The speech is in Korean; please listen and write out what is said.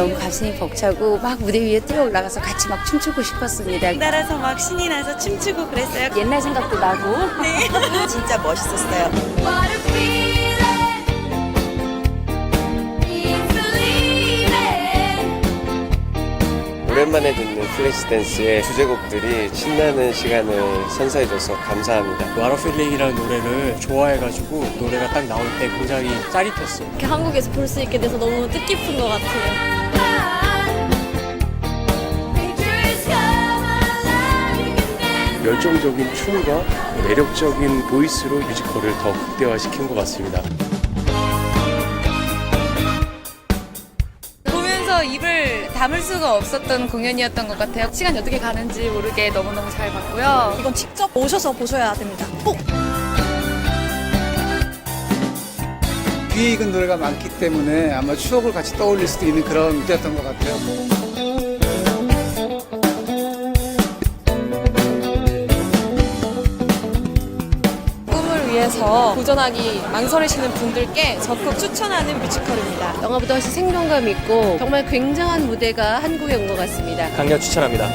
너무 가슴이 벅차고 막 무대 위에 뛰어 올라가서 같이 막 춤추고 싶었습니다. 따라서 막 신이 나서 춤추고 그랬어요. 옛날 생각도 나고 진짜 멋있었어요. What a feeling being believing. 오랜만에 듣는 플래시 댄스의 주제곡들이 신나는 시간을 선사해줘서 감사합니다. 와러필링이라는 노래를 좋아해가지고 노래가 딱 나올 때 굉장히 짜릿했어요. 이렇게 한국에서 볼 수 있게 돼서 너무 뜻깊은 것 같아요. 열정적인 춤과 매력적인 보이스로 뮤지컬을 더 극대화시킨 것 같습니다. 보면서 입을 담을 수가 없었던 공연이었던 것 같아요. 시간이 어떻게 가는지 모르게 너무너무 잘 봤고요. 이건 직접 오셔서 보셔야 됩니다. 꼭 귀에 익은 노래가 많기 때문에 아마 추억을 같이 떠올릴 수도 있는 그런 무대였던 것 같아요. 위해서 도전하기 망설이시는 분들께 적극 추천하는 뮤지컬입니다. 영화보다 훨씬 생동감 있고 정말 굉장한 무대가 한국에 온 것 같습니다. 강력 추천합니다.